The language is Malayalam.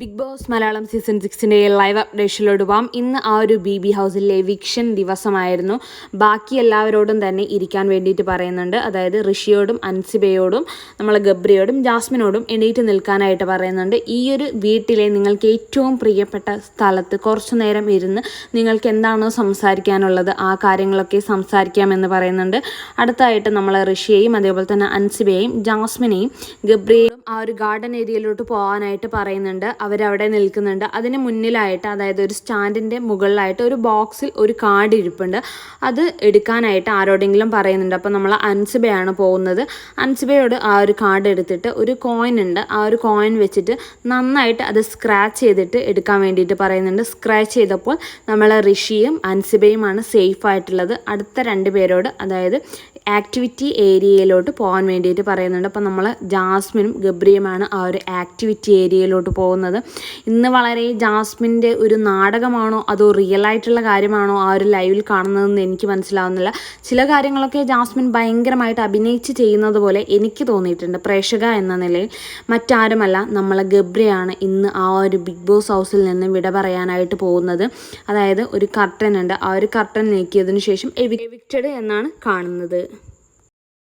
ബിഗ് ബോസ് മലയാളം സീസൺ സിക്സിന്റെ ലൈവ് അപ്ഡേഷനിലോട് പോകാം ഇന്ന് ആ ഒരു ബി ബി ഹൗസിലെ വിക്ഷൻ ദിവസമായിരുന്നു. ബാക്കി എല്ലാവരോടും തന്നെ ഇരിക്കാൻ വേണ്ടിയിട്ട് പറയുന്നുണ്ട്. അതായത് ഋഷിയോടും അൻസിബയോടും നമ്മളെ ഗബ്രിയോടും ജാസ്മിനോടും എണീറ്റ് നിൽക്കാനായിട്ട് പറയുന്നുണ്ട്. ഈ ഒരു വീട്ടിലെ നിങ്ങൾക്ക് ഏറ്റവും പ്രിയപ്പെട്ട സ്ഥലത്ത് കുറച്ചു നേരം ഇരുന്ന് നിങ്ങൾക്ക് എന്താണോ സംസാരിക്കാനുള്ളത് ആ കാര്യങ്ങളൊക്കെ സംസാരിക്കാമെന്ന് പറയുന്നുണ്ട്. അടുത്തായിട്ട് നമ്മൾ ഋഷിയെയും അതേപോലെ തന്നെ അൻസിബയെയും ജാസ്മിനെയും ഗബ്രിയെയും ആ ഒരു ഗാർഡൻ ഏരിയയിലോട്ട് പോകാനായിട്ട് പറയുന്നുണ്ട്. അവരവിടെ നിൽക്കുന്നുണ്ട്. അതിന് മുന്നിലായിട്ട് അതായത് ഒരു സ്റ്റാൻഡിന്റെ മുകളിലായിട്ട് ഒരു ബോക്സിൽ ഒരു കാർഡ് ഇരിപ്പുണ്ട്. അത് എടുക്കാനായിട്ട് ആരോടെങ്കിലും പറയുന്നുണ്ട്. അപ്പോൾ നമ്മൾ അൻസിബയാണ് പോകുന്നത്. അൻസിബയോട് ആ ഒരു കാർഡ് എടുത്തിട്ട് ഒരു കോയിൻ ഉണ്ട്. ആ ഒരു കോയിൻ വെച്ചിട്ട് നന്നായിട്ട് അത് സ്ക്രാച്ച് ചെയ്തിട്ട് എടുക്കാൻ വേണ്ടിയിട്ട് പറയുന്നുണ്ട്. സ്ക്രാച്ച് ചെയ്തപ്പോൾ നമ്മൾ ഋഷിയും അൻസിബയുമാണ് സേഫ് ആയിട്ടുള്ളത്. അടുത്ത രണ്ട് പേരോട് അതായത് ആക്ടിവിറ്റി ഏരിയയിലോട്ട് പോകാൻ വേണ്ടിയിട്ട് പറയുന്നുണ്ട്. അപ്പോൾ നമ്മൾ ജാസ്മിനും ഗബ്രിയുമാണ് ആ ഒരു ആക്ടിവിറ്റി ഏരിയയിലോട്ട് പോകുന്നത്. ഇന്ന് വളരെ ജാസ്മിന്റെ ഒരു നാടകമാണോ അതോ റിയൽ ആയിട്ടുള്ള കാര്യമാണോ ആ ഒരു ലൈവിൽ കാണുന്നതെന്ന് എനിക്ക് മനസ്സിലാവുന്നില്ല. ചില കാര്യങ്ങളൊക്കെ ജാസ്മിൻ ഭയങ്കരമായിട്ട് അഭിനയിച്ച് ചെയ്യുന്നത് പോലെ എനിക്ക് തോന്നിയിട്ടുണ്ട്. പ്രേക്ഷക എന്ന നിലയിൽ മറ്റാരുമല്ല നമ്മളെ ഗബ്രിയാണ് ഇന്ന് ആ ഒരു ബിഗ് ബോസ് ഹൗസിൽ നിന്ന് വിട പറയാനായിട്ട് പോകുന്നത്. അതായത് ഒരു കർട്ടൻ ഉണ്ട്. ആ ഒരു കർട്ടൻ നീക്കിയതിനു ശേഷം എവിക്റ്റഡ് എന്നാണ് കാണുന്നത്.